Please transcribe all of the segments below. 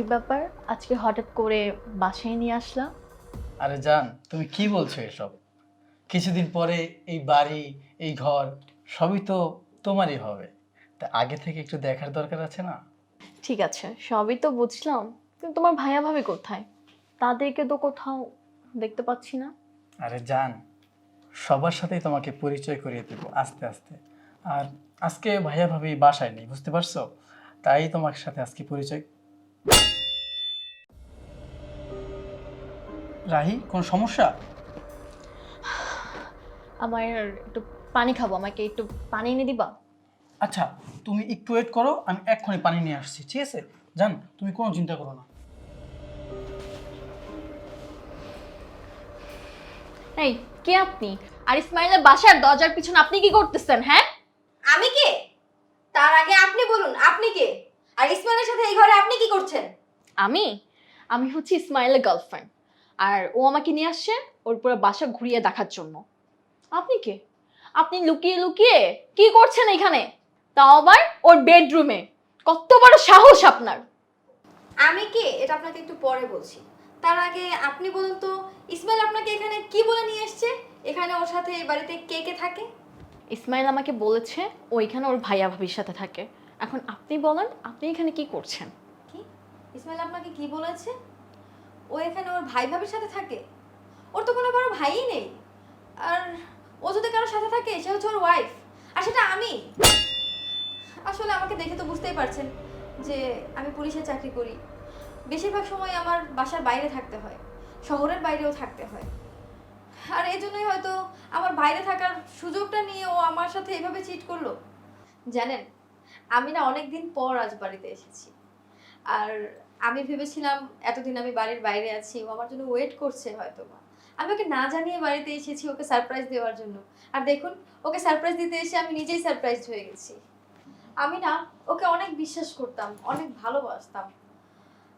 কি ব্যাপার? আজকে হঠাৎ করে বাসায় নিয়ে আসলাম। আরে জান তুমি কি বলছো এসব? কিছুদিন পরে এই বাড়ি এই ঘর সবই তো তোমারই হবে। তা আগে থেকে একটু দেখার দরকার আছে না? ঠিক আছে সবই তো বুঝলাম। কিন্তু তোমার ভাইয়া ভাবি কোথায়? তাদেরকে তো কোথাও দেখতে পাচ্ছি না। আরে জান সবার সাথেই তোমাকে পরিচয় করিয়ে দেবো আস্তে আস্তে। আর আজকে ভাইয়া ভাবি বাসায় নেই বুঝতে পারছ? তাই তোমার সাথে আজকে পরিচয় রাহি কোন সমস্যা? আমার একটু পানি খাব আমাকে একটু পানি এনে দিবা? আচ্ছা তুমি একটু ওয়েট করো আমি এক্ষুনি পানি নিয়ে আসছি ঠিক আছে? জান তুমি কোনো চিন্তা করো না। এই কে আপনি? আর ইসমাইলের বাসার দরজার পিছনে আপনি কি করতেছেন হ্যাঁ? আমি কে? তার আগে আপনি বলুন আপনি কে? আর ইসমাইলের সাথে এই ঘরে আপনি কি করছেন? আমি? আমি হচ্ছি ইসমাইলের গার্লফ্রেন্ড আর ও আমাকে নিয়ে আসছে ওর পুরো বাসা ঘুরিয়ে দেখার জন্য। আপনি কে? আপনি লুকিয়ে লুকিয়ে কি করছেন এখানে? তাও আবার ওর বেডরুমে কত বড় সাহস আপনার। আমি কে? এটা আপনাকে একটু পরে বলছি। তার আগে আপনি বলুন তো ইসমাইল আপনাকে এখানে কি বলে নিয়ে এসেছে? এখানে ওর সাথে এই বাড়িতে কে কে থাকে? ইসমাইল আমাকে বলেছে ও এখানে ওর ভাইয়া ভাবির সাথে থাকে। এখন আপনি বলেন আপনি এখানে কি করছেন? কি? ইসমাইল আপনাকে কি বলেছে? ও এখানে ওর ভাই ভাবির সাথে থাকে। ওর তো কোনো বড় ভাইই নেই। আর ও যদি কারোর সাথে থাকে, সে হচ্ছে ওর ওয়াইফ আর সেটা আমি। আসলে আমাকে দেখে তো বুঝতেই পারছেন যে আমি পুলিশে চাকরি করি। বেশিরভাগ সময় আমার বাসার বাইরে থাকতে হয়। শহরের বাইরেও থাকতে হয়। আর এই জন্যই হয়তো আমার বাইরে থাকার সুযোগটা নিয়ে ও আমার সাথে এভাবে চিট করল। জানেন, আমি না অনেক দিন পর আজ বাড়িতে এসেছি। আর আমি ভেবেছিলাম এতদিন আমি বাড়ির বাইরে আছি, ও আমার জন্য ওয়েট করছে হয়তো বা আমি ওকে না জানিয়ে বাড়িতে এসেছি ওকে সারপ্রাইজ দেওয়ার জন্য। আর দেখুন, ওকে সারপ্রাইজ দিতে এসে আমি নিজেই সারপ্রাইজ হয়ে গেছি। আমি না, ওকে অনেক বিশ্বাস করতাম, অনেক ভালোবাসতাম।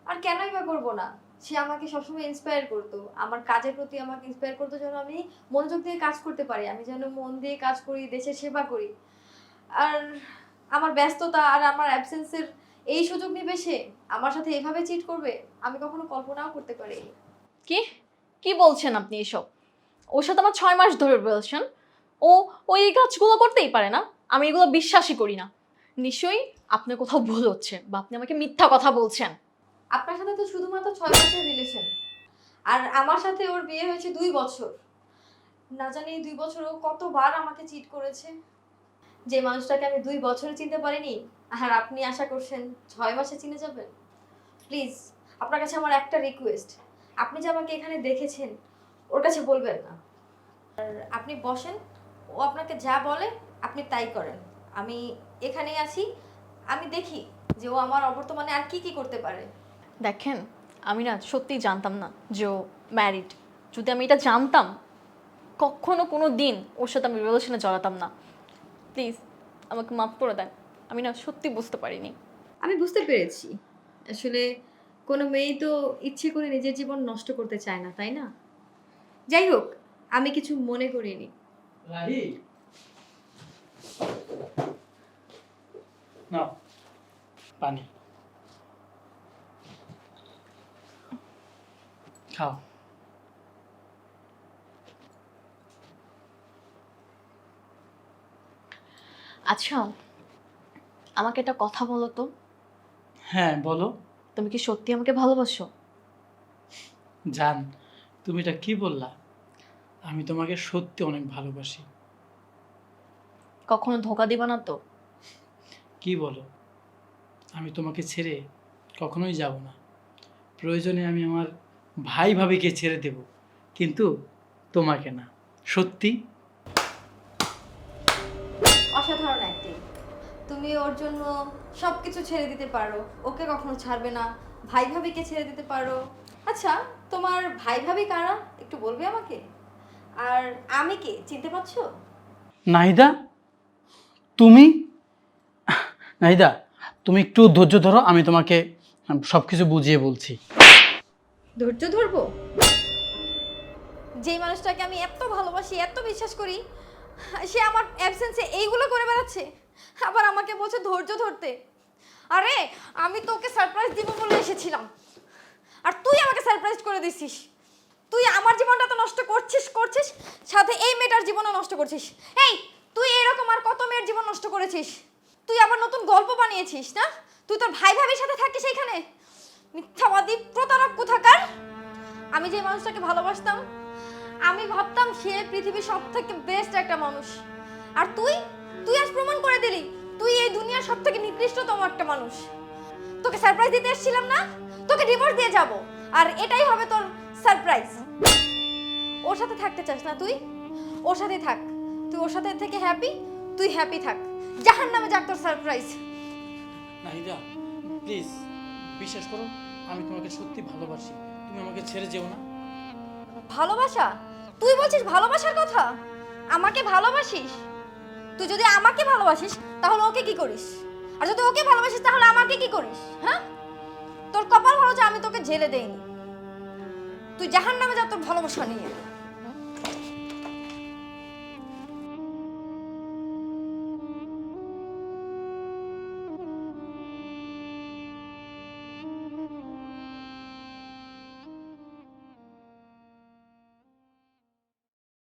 আর কেনই বা করব না? সে আমাকে সবসময় ইন্সপায়ার করতো। আমার কাজের প্রতি আমাকে ইন্সপায়ার করতো যেন আমি মনোযোগ দিয়ে কাজ করতে পারি, আমি যেন মন দিয়ে কাজ করি, দেশের সেবা করি। আর আমার ব্যস্ততা আর আমার অ্যাবসেন্সের এই সুযোগ নিবে সে? আমার সাথে এভাবে চিট করবে? আমি কখনো কল্পনাও করতে পারিনি। কি? কি বলছেন আপনি এসব? ওর সাথে আমার ছয় মাস ধরে বলছেন ও ও এই কাজগুলো করতেই পারে না। আমি এগুলো বিশ্বাসই করি না। নিশ্চয়ই আপনার কোথাও ভুল হচ্ছে বা আপনি আমাকে মিথ্যা কথা বলছেন। আপনার সাথে তো শুধুমাত্র ছয় মাসের রিলেশন আর আমার সাথে ওর বিয়ে হয়েছে দুই বছর। না জানি দুই বছর ও কতবার আমাকে চিট করেছে। যে মানুষটাকে আমি দুই বছরে চিনতে পারিনি, আর আপনি আশা করছেন ছয় মাসে চিনে যাবেন? প্লিজ আপনার কাছে আমার একটা রিকোয়েস্ট আপনি যে আমাকে এখানে দেখেছেন, ওর কাছে বলবেন না। আর আপনি বসেন, ও আপনাকে যা বলে, আপনি তাই করেন। আমি এখানেই আছি, আমি দেখি যে ও আমার অবর্তমানে আর কি কি করতে পারে। দেখেন, আমি না সত্যিই জানতাম না যে ও ম্যারিড যদি আমি এটা জানতাম, কখনো কোনো দিন ওর সাথে আমি রিলেশনে জড়াতাম না। প্লিজ আমাকে মাফ করে দেন। আমি না সত্যি বুঝতে পারিনি। আমি বুঝতে পেরেছি। আসলে কোনো মেয়েই তো ইচ্ছে করে নিজের জীবন নষ্ট করতে চায় না তাই না? যাই হোক আমি কিছু মনে করিনি। রাহি! নাও পানি। খাও। আচ্ছা আমাকে একটা কথা বলো তো। হ্যাঁ বলো। তুমি কি সত্যি আমাকে ভালোবাসো? জান তুমি এটা কি বললা? আমি তোমাকে সত্যি অনেক ভালোবাসি। কখনো ধোকা দিবা না তো? কি বলো? আমি তোমাকে ছেড়ে কখনোই যাব না। প্রয়োজনে আমি আমার ভাই ভাবিকে ছেড়ে দেব কিন্তু তোমাকে না। সত্যি? তুমি ওর জন্য সব কিছু ছেড়ে দিতে পারো। ওকে কখনো ছাড়বে না। ভাই ভাবিকে ছেড়ে দিতে পারো। আচ্ছা তোমার ভাই ভাবি কারা? একটু বলবে আমাকে? আর আমি কে? চিনতে পারছ? নাহিদা তুমি? নাহিদা তুমি একটু ধৈর্য ধরো আমি তোমাকে সব কিছু বুঝিয়ে বলছি। ধৈর্য ধরবো? যেই মানুষটাকে আমি এত ভালোবাসি এত বিশ্বাস করি সে আমার অ্যাবসেন্সে এইগুলো করে বেড়াচ্ছে। আবার আমাকে বলছে ধৈর্য ধরতে। আরে, আমি তোকে সারপ্রাইজ দিব বলে এসেছিলাম। আর তুই আমাকে সারপ্রাইজ করে দিছিস। তুই আমার জীবনটা তো নষ্ট করছিস করছিস, সাথে এই মেয়েটার জীবনও নষ্ট করছিস। এই, তুই এরকম আর কত মেয়ের জীবন নষ্ট করেছিস? তুই আবার নতুন গল্প বানিয়েছিস, না? তুই তোর ভাই ভাবির সাথে থাকিস এইখানে মিথ্যাবাদী প্রতারক কোথাকার? আমি যে মানুষটাকে ভালোবাসতাম, আমি ভাবতাম সে পৃথিবীর সব থেকে বেস্ট একটা মানুষ। আর তুই তুই আজ প্রমাণ করে দিলি তুই এই দুনিয়ার সব থেকে নিকৃষ্টতম একটা মানুষ। তোকে সারপ্রাইজ দিতে এসেছিলাম না? তোকে ডিভোর্স দিয়ে যাব। আর এটাই হবে তোর সারপ্রাইজ ওর সাথে থাকতে চাস না তুই? ওর সাথে থাক। তুই ওর সাথে থেকে হ্যাপি তুই হ্যাপি থাক। জাহান নামে যাক তোর সারপ্রাইজ নাহিদা প্লিজ বিশ্বাস করো আমি তোমাকে সত্যি ভালোবাসি। তুমি আমাকে ছেড়ে যেও না। ভালোবাসা? তুই বলছিস ভালোবাসার কথা? আমাকে ভালোবাসিস? তুই যদি আমাকে ভালোবাসিস, তাহলে ওকে কি করিস? আর যদি ওকে ভালোবাসিস, তাহলে আমাকে কি করিস? হ্যাঁ? তোর কপাল ভালো যে আমি তোকে জেলে দেইনি। তুই জাহান নামে যা তোর ভালোবাসা নিয়ে